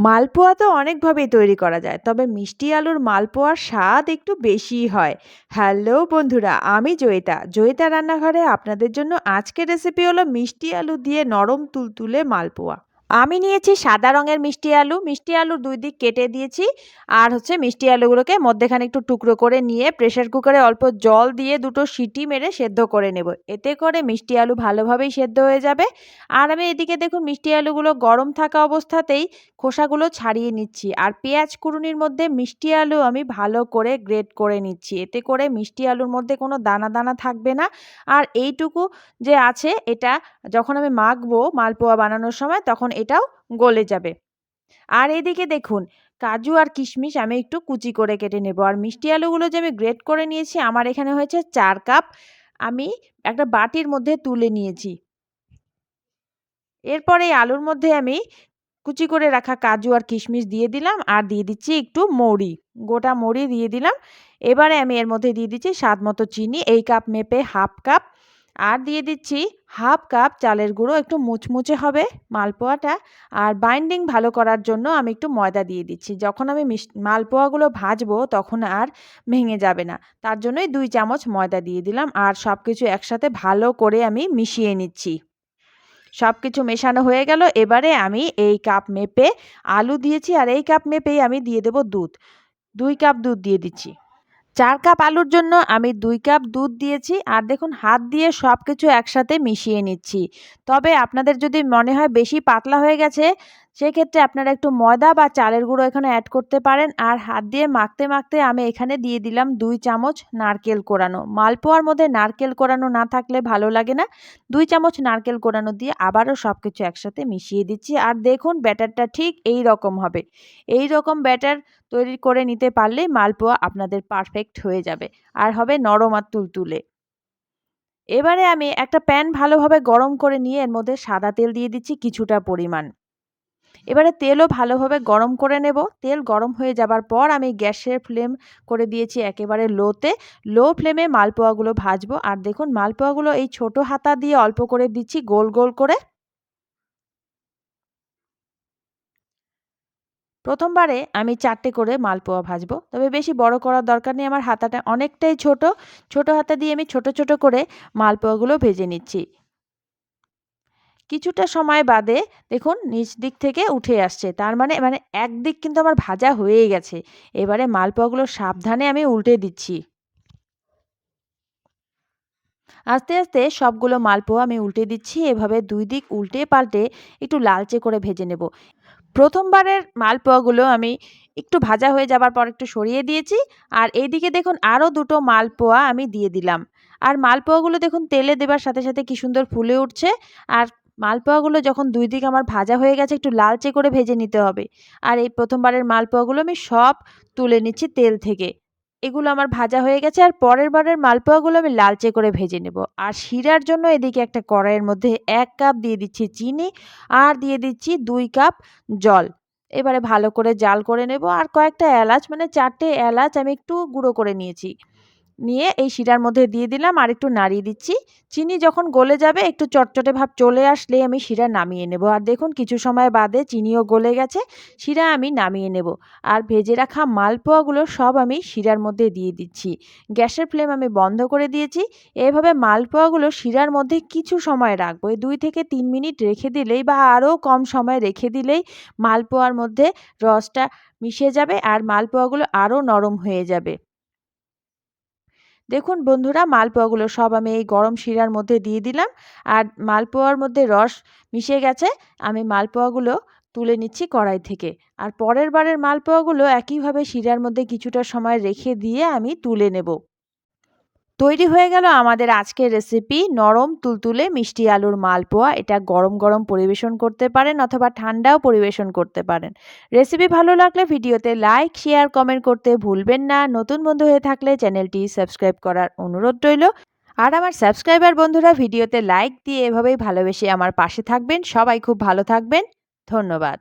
মালপোয়া তো অনেকভাবেই তৈরি করা যায়, তবে মিষ্টি আলুর মালপোয়ার স্বাদ একটু বেশিই হয়। হ্যালো বন্ধুরা, আমি জয়িতা। জয়িতা রান্নাঘরে আপনাদের জন্য আজকের রেসিপি হলো মিষ্টি আলু দিয়ে নরম তুলতুলে মালপোয়া। আমি নিয়েছি সাদা রঙের মিষ্টি আলু। মিষ্টি আলুর দুই দিক কেটে দিয়েছি। আর হচ্ছে মিষ্টি আলুগুলোকে মধ্যেখানে একটু টুকরো করে নিয়ে প্রেশার কুকারে অল্প জল দিয়ে দুটো সিটি মেরে সেদ্ধ করে নেব। এতে করে মিষ্টি আলু ভালোভাবেই সেদ্ধ হয়ে যাবে। আর আমি এদিকে দেখুন মিষ্টি আলুগুলো গরম থাকা অবস্থাতেই খোসাগুলো ছাড়িয়ে নিচ্ছি। আর পেঁয়াজ কুড়ুনির মধ্যে মিষ্টি আলু আমি ভালো করে গ্রেট করে নিচ্ছি। এতে করে মিষ্টি আলুর মধ্যে কোনো দানা দানা থাকবে না। আর এইটুকু যে আছে, এটা যখন আমি মাখবো মালপোয়া বানানোর সময়, তখন এটাও গলে যাবে। আর এদিকে দেখুন, কাজু আর কিশমিশ আমি একটু কুচি করে কেটে নেব। আর মিষ্টি আলুগুলো যে আমি গ্রেট করে নিয়েছি, আমার এখানে হয়েছে চার কাপ। আমি একটা বাটির মধ্যে তুলে নিয়েছি। এরপরে এই আলুর মধ্যে আমি কুচি করে রাখা কাজু আর কিশমিশ দিয়ে দিলাম আর দিয়ে দিচ্ছি একটু মৌরি। গোটা মৌরি দিয়ে দিলাম। এবারে আমি এর মধ্যে দিয়ে দিচ্ছি স্বাদ মতো চিনি, এই কাপ মেপে হাফ কাপ আর দিয়ে দিচ্ছি হাফ কাপ চালের গুঁড়ো, একটু মুচমুচে হবে মালপোয়াটা। আর বাইন্ডিং ভালো করার জন্য আমি একটু ময়দা দিয়ে দিচ্ছি। যখন আমি মালপোয়াগুলো ভাজবো তখন আর ভেঙে যাবে না। তার জন্যই দুই চামচ ময়দা দিয়ে দিলাম আর সব কিছু একসাথে ভালো করে আমি মিশিয়ে নিচ্ছি। সব কিছু মেশানো হয়ে গেল। এবারে আমি এই কাপ মেপে আলু দিয়েছি আর এই কাপ মেপেই আমি দিয়ে দেব দুধ। দুই কাপ দুধ দিয়ে দিচ্ছি। চার কাপ আলুর জন্য আমি দুই কাপ দুধ দিয়েছি আর দেখুন, হাত দিয়ে সব কিছু একসাথে মিশিয়ে নিচ্ছি। তবে আপনাদের যদি মনে হয় বেশি পাতলা হয়ে গেছে সেক্ষেত্রে আপনারা একটু ময়দা বা চালের গুঁড়ো এখানে অ্যাড করতে পারেন। আর হাত দিয়ে মাখতে মাখতে আমি এখানে দিয়ে দিলাম দুই চামচ নারকেল কোরানো। মালপোয়ার মধ্যে নারকেল কোরানো না থাকলে ভালো লাগে না। দুই চামচ নারকেল কোরানো দিয়ে আবারও সব কিছু একসাথে মিশিয়ে দিচ্ছি। আর দেখুন, ব্যাটারটা ঠিক এই রকম হবে। এই রকম ব্যাটার তৈরি করে নিতে পারলেই মালপোয়া আপনাদের পারফেক্ট হয়ে যাবে। আর হবে নরম আর তুলতুলে। এবারে আমি একটা প্যান ভালোভাবে গরম করে নিয়ে এর মধ্যে সাদা তেল দিয়ে দিচ্ছি কিছুটা পরিমাণ। এবারে তেলও ভালোভাবে গরম করে নেব। তেল গরম হয়ে যাবার পর আমি গ্যাসের ফ্লেম করে দিয়েছি একেবারে লোতে। লো ফ্লেমে মালপোয়াগুলো ভাজবো। আর দেখুন, মালপোয়াগুলো এই ছোট হাতা দিয়ে অল্প করে দিচ্ছি গোল গোল করে। প্রথমবারে আমি চারটে করে মালপোয়া ভাজবো। তবে বেশি বড় করার দরকার নেই, আমার হাতাটা অনেকটাই ছোট। ছোট হাতা দিয়ে আমি ছোট ছোট করে মালপোয়াগুলো ভেজে নিচ্ছি। কিছুটা সময় বাদে দেখুন নিচ দিক থেকে উঠে আসছে। তার মানে মানে একদিক কিন্তু আমার ভাজা হয়েই গেছে। এবারে মালপোয়াগুলো সাবধানে আমি উল্টে দিচ্ছি। আস্তে আস্তে সবগুলো মালপোয়া আমি উল্টে দিচ্ছি। এভাবে দুই দিক উল্টে পাল্টে একটু লালচে করে ভেজে নেব। প্রথমবারের মালপোয়াগুলো আমি একটু ভাজা হয়ে যাবার পর একটু সরিয়ে দিয়েছি। আর এইদিকে দেখুন আরও দুটো মালপোয়া আমি দিয়ে দিলাম। আর মালপোয়াগুলো দেখুন তেলে দেবার সাথে সাথে কি সুন্দর ফুলে উঠছে। আর মালপোয়াগুলো যখন দুই দিকে আমার ভাজা হয়ে গেছে, একটু লালচে করে ভেজে নিতে হবে। আর এই প্রথমবারের মালপোয়াগুলো আমি সব তুলে নিচ্ছি তেল থেকে। এগুলো আমার ভাজা হয়ে গেছে আর পরের বারের মালপোয়াগুলো আমি লালচে করে ভেজে নেব। আর শিরার জন্য এদিকে একটা কড়াইয়ের মধ্যে এক কাপ দিয়ে দিচ্ছি চিনি আর দিয়ে দিচ্ছি দুই কাপ জল। এবারে ভালো করে জাল করে নেব। আর কয়েকটা এলাচ মানে চারটে এলাচ আমি একটু গুঁড়ো করে নিয়েছি। নিয়ে এই শিরার মধ্যে দিয়ে দিলাম আর একটু নাড়িয়ে দিচ্ছি। চিনি যখন গলে যাবে একটু চটচটে ভাব চলে আসলে আমি শিরা নামিয়ে নেব। আর দেখুন কিছু সময় বাদে চিনিও গলে গেছে, শিরা আমি নামিয়ে নেব। আর ভেজে রাখা মালপোয়াগুলো সব আমি শিরার মধ্যে দিয়ে দিচ্ছি। গ্যাসের ফ্লেম আমি বন্ধ করে দিয়েছি। এভাবে মালপোয়াগুলো শিরার মধ্যে কিছু সময় রাখব। এই দুই থেকে তিন মিনিট রেখে দিলেই বা আরও কম সময় রেখে দিলেই মালপোয়ার মধ্যে রসটা মিশে যাবে আর মালপোয়াগুলো আরও নরম হয়ে যাবে। দেখুন বন্ধুরা, মালপোয়াগুলো সব আমি এই গরম শিরার মধ্যে দিয়ে দিলাম। আর মালপোয়ার মধ্যে রস মিশে গেছে, আমি মালপোয়াগুলো তুলে নিচ্ছি কড়াই থেকে। আর পরের বারের মালপোয়াগুলো একইভাবে শিরার মধ্যে কিছুটা সময় রেখে দিয়ে আমি তুলে নেব। তৈরি হয়ে গেল আমাদের আজকের রেসিপি নরম তুলতুলে মিষ্টি আলুর মালপোয়া। এটা গরম গরম পরিবেশন করতে পারেন অথবা ঠান্ডাও পরিবেশন করতে পারেন। রেসিপি ভালো লাগলে ভিডিওতে লাইক শেয়ার কমেন্ট করতে ভুলবেন না। নতুন বন্ধু হয়ে থাকলে চ্যানেলটি সাবস্ক্রাইব করার অনুরোধ রইল। আর আমার সাবস্ক্রাইবার বন্ধুরা ভিডিওতে লাইক দিয়ে এভাবেই ভালোবেসে আমার পাশে থাকবেন। সবাই খুব ভালো থাকবেন। ধন্যবাদ।